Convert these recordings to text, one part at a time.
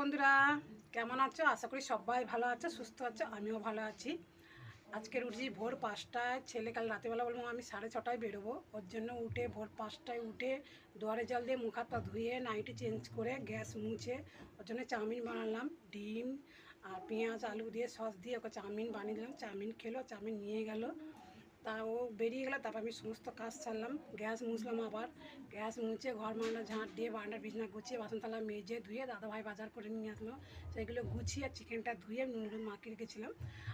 বন্ধুরা, কেমন আছো? আশা করি সবাই ভালো আছো, সুস্থ আছো, আমিও ভালো আছি। আজকের উঠছি ভোর পাঁচটায়, ছেলে কাল রাতেবেলা বলব আমি সাড়ে ছটায় বেরোবো। ওর জন্য উঠে ভোর পাঁচটায় উঠে দুয়ারে জল দিয়ে মুখ হাত ধুয়ে নাইটি চেঞ্জ করে গ্যাস মুছে ওর জন্য চাউমিন বানালাম, ডিম আর পেঁয়াজ, আলু দিয়ে সস দিয়ে ওকে চাউমিন বানিয়ে দিলাম। চাউমিন খেলো, চাউমিন নিয়ে গেল। তা ও বেরিয়ে গেলো, তারপর আমি সমস্ত কাজ ছাড়লাম গ্যাস মুছলাম আবার। গ্যাস মুছে ঘর মান্ডা ঝাঁট দিয়ে বারান্দার বিছনা গুছিয়ে বাসন থালা মেজে ধুয়ে দাদাভাই বাজার করে নিয়ে আসলো। সেগুলো গুছিয়ে চিকেনটা ধুয়ে আমি নুন মাখিয়ে রেখেছিলাম।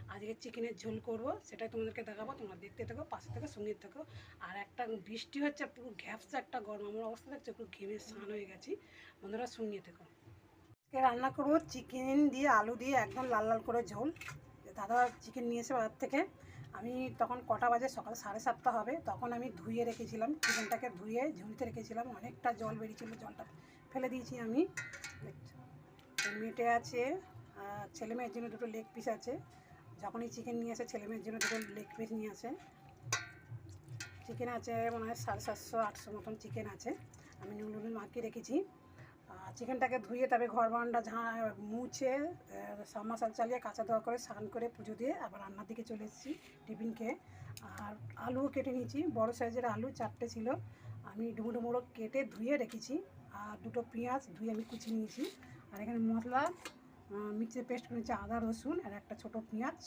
আজকে চিকেনের ঝোল করব, সেটাই তোমাদেরকে দেখাবো। তোমরা দেখতে থাকো, পাশে থেকে, সঙ্গে থাকো। আর একটা বৃষ্টি হচ্ছে, পুরো ঘ্যাপসা একটা গরম। আমার অবস্থা দেখছে, পুরো ঘেমে স্নান হয়ে গেছি। বন্ধুরা, সঙ্গে থেকো। আজকে রান্না করব চিকেন দিয়ে আলু দিয়ে একদম লাল লাল করে ঝোল। দাদা চিকেন নিয়ে এসে বাজার থেকে আমি তখন কটা বাজে? সকাল সাড়ে সাতটা হবে। তখন আমি ধুয়ে রেখেছিলাম, চিকেনটাকে ধুয়ে ঝুড়িতে রেখেছিলাম। অনেকটা জল বেরিয়েছিল, জলটা ফেলে দিয়েছি আমি। মেটে আছে ছেলে মেয়ের জন্য দুটো লেগ পিস আছে। যখনই চিকেন নিয়ে আসে, ছেলে মেয়ের জন্য দুটো লেগ পিস নিয়ে আসে। চিকেন আছে মনে হয় সাড়ে সাতশো, আটশো মতন চিকেন আছে। আমি নুন নুন মাখিয়ে রেখেছি। চিকেনটাকে ধুয়ে তবে ঘর বারান্দা ঝাঁ মুছে সামাশাল চালিয়ে কাঁচা ধোয়া করে স্নান করে পুজো দিয়ে আবার রান্নার দিকে চলে এসেছি টিফিন খেয়ে আর আলুও কেটে নিয়েছি, বড় সাইজের আলু চারটে ছিল। আমি ডুমো ডুমোড়ো কেটে ধুয়ে রেখেছি, আর দুটো পেঁয়াজ ধুয়ে আমি কুচিয়ে নিয়েছি। আর এখানে মশলা মিক্সিতে পেস্ট করে নিয়েছি আদা, রসুন আর একটা ছোটো পেঁয়াজ।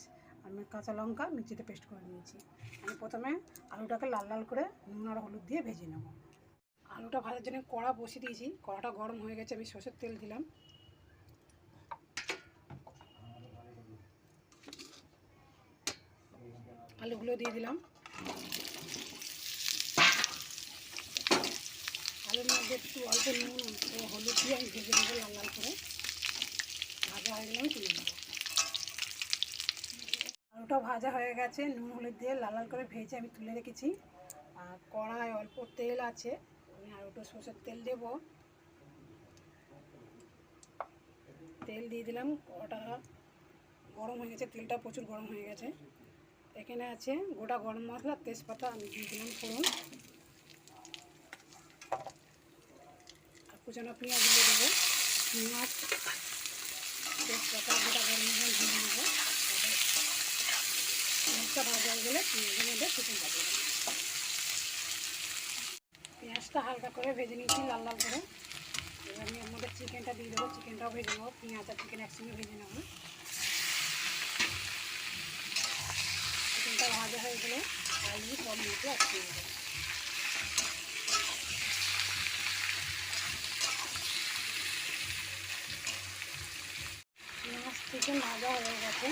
আর কাঁচা লঙ্কা মিক্সিতে পেস্ট করে নিয়েছি। আমি প্রথমে আলুটাকে লাল লাল করে নুন আর হলুদ দিয়ে ভেজে নেব। আলুটা ভাজার জন্য কড়া বসিয়ে দিয়েছি। কড়াটা গরম হয়ে গেছে, আমি সর্ষের তেল দিলাম। আলুগুলো দিয়ে দিলাম। আলুর মধ্যে একটু অল্প নুন ও হলুদ দিয়ে আমি ভেজে নেব লাল লাল করে। ভাজা হয়ে গেলে আমি তুলে নেব। আলুটা ভাজা হয়ে গেছে, নুন হলুদ দিয়ে লাল লাল করে ভেজে আমি তুলে রেখেছি। আর কড়ায় অল্প তেল আছে। আর ওটা সর্ষের তেল দেব। তেল দিয়ে দিলাম ওটা গরম হয়ে গেছে, তেলটা প্রচুর গরম হয়ে গেছে। এখানে আছে গোটা গরম মশলা, তেজপাতা, আমি দিয়ে দিলাম ফোড়ন। আর কুচানো দিয়ে দেবো, পেঁয়াজ, তেজপাতা, গোটা গরম মশলা দিয়ে দেবো। ভাজা হয়ে গেলে পেঁয়াজের মধ্যে চিকেনটা দেবো। পেঁয়াজটা হালকা করে ভেজে নিয়েছি, লাল লাল করে। এবার আমি মধ্যে চিকেনটা দিয়ে দেবো, চিকেনটাও ভেজে নেব, পেঁয়াজ আর চিকেন একসঙ্গে ভেজে নেব। চিকেনটা ভাজা হয়ে গেলে আলু সব মতো একসঙ্গে দেবো। চিকেন ভাজা হয়ে গেছে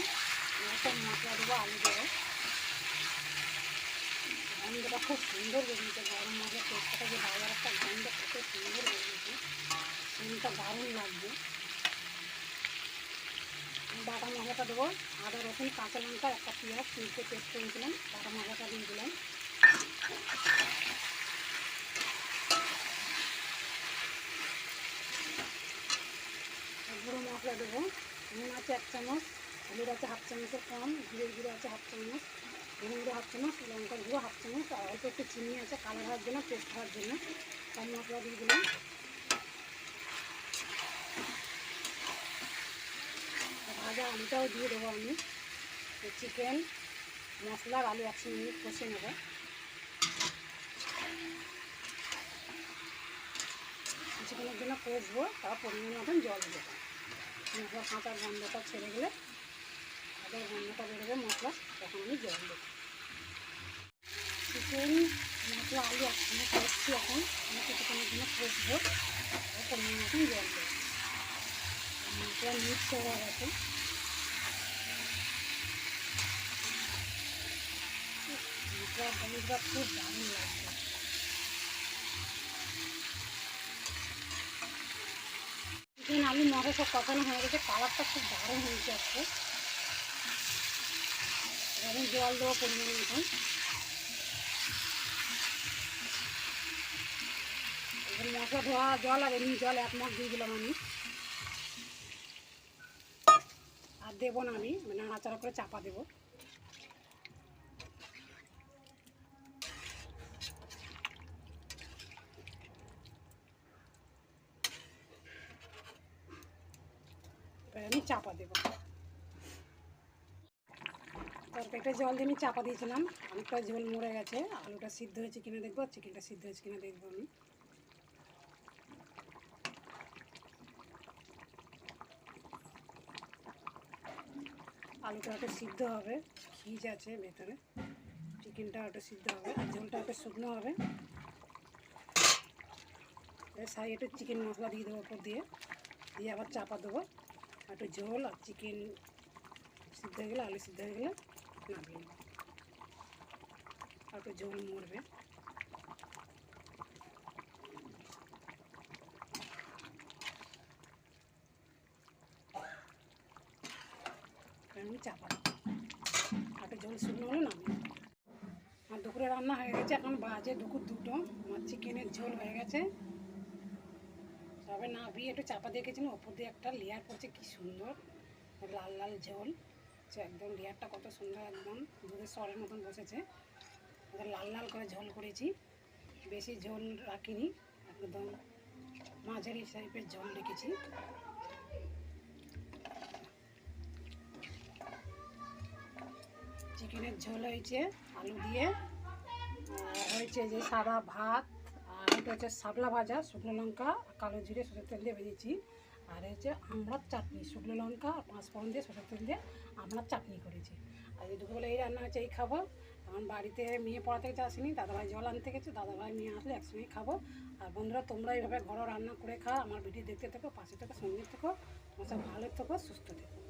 মশলা দেবো আলু দেবো গন্ধটা খুব সুন্দর বেরিয়েছে। গরম মশলা তেজপাতা যে বাজার একটা গন্ধ কত সুন্দর বেরিয়েছে। সেটা দারুণ লাগবে বাটা মশলাটা দেবো। আদা, রসুন, কাঁচা লঙ্কা, একটা পেঁয়াজ, তিনটে পেস্ট করেছিলাম বাটা মশলাটা দিয়ে দিলাম। গুঁড়ো মশলা দেবো। নুন আছে এক চামচ, হলুদ আছে হাফ চামচের কম জিরের গুঁড়ো আছে হাফ চামচ। গুঁড়ো হাফ চামচ লঙ্কার গুঁড়ো হাফ চামচ, আর অল্প একটু চিনি আছে কালার হওয়ার জন্য টেস্ট হওয়ার জন্য। সব মশলা দিয়ে দিলাম। ভাজা আলুটাও দিয়ে দেবো আমি। চিকেন মশলার আলু একসঙ্গে আমি কষে নেব। চিকেনের জন্য কষবো তার পরিমাণ মতন জল দেবো। মশলা কাঁচার গন্ধটা ছেড়ে গেলে আদার গন্ধটা বেরোবে মশলা তখন আমি জল দেবো। চিকেন, মশলা, আলু একসঙ্গে কষছি এখন। আমি কিছুক্ষণের জন্য কষবো পরিমাণ মতন জল দেবো। মশলা মিক্স হয়ে গেছে। মশলা গন্ধটা খুব দারুণ লাগছে। চিকেন, আলু মশলা সব কষানো হয়ে গেছে। কালারটা খুব দারুণ হয়েছে আজকে। আমি জল দেবো পরিমাণ মতন এবার মশলা ধোয়া, জল আর এমনি জল এক মগ দিয়ে দিলাম আমি। আর দেবো না আমি মানে নাড়াচাড়া করে চাপা দেবো। আমি চাপা দেবো। তরকারিটা জল দিয়ে আমি চাপা দিয়েছিলাম। অনেকটা ঝোল মরে গেছে। আলুটা সিদ্ধ হয়েছে কিনা দেখব, চিকেনটা সিদ্ধ হয়েছে কিনা দেখব আমি। আলুটা একটু সিদ্ধ হবে, খিজ আছে ভেতরে। চিকেনটা একটু সিদ্ধ হবে, আর ঝোলটা একটু শুকনো হবে। সাইড একটু চিকেন মশলা দিয়ে দেবো ওপর দিয়ে। দিয়ে আবার চাপা দেবো। একটু ঝোল আর চিকেন সিদ্ধ হয়ে গেলে, আলু সিদ্ধ হয়ে গেলে। নামিয়ে নেব একটু ঝোল মরবে আমি চাপা দেবো আর একটু ঝোল শুকনো হলে নামিয়ে আর দুপুরে রান্না হয়ে গেছে, এখন বাজে দুপুর দুটো। চিকেনের ঝোল হয়ে গেছে। তবে একটু চাপা দিয়ে ওপর দিয়ে একটা লেয়ার পড়ছে, কি সুন্দর। লাল লাল ঝোল। একদম লেয়ারটা কত সুন্দর একদম দুধের সরের মতন বসেছে। লাল লাল করে ঝোল করেছি। বেশি ঝোল রাখিনি, একদম মাঝারি টাইপের ঝোল রেখেছি। চিকেনের ঝোল হয়েছে আলু দিয়ে হয়েছে যে সাদা ভাত, আর এটা হচ্ছে শাপলা ভাজা, শুকনো লঙ্কা কালো জিরে, সরষের তেল দিয়ে ভেজেছি। আর হচ্ছে আমড়ার চাটনি, শুকনো লঙ্কা আর পাঁচ ফোড়ন দিয়ে, সরষের তেল দিয়ে আমরা চাটনি করেছি। আর দুপুরবেলা এই রান্না হচ্ছে এই খাব। এখন বাড়িতে মেয়ে পড়া থেকে আসেনি, দাদাভাই জল আনতে গেছে, দাদাভাই মেয়ে আসলে একসঙ্গেই খাব। আর বন্ধুরা, তোমরা এইভাবে ঘরোয়া রান্না করে খাও, আমার ভিডিও দেখতে থাকো, পাশে থেকো, সঙ্গে থেকো, তোমার সব ভালো থেকো, সুস্থ থেকো।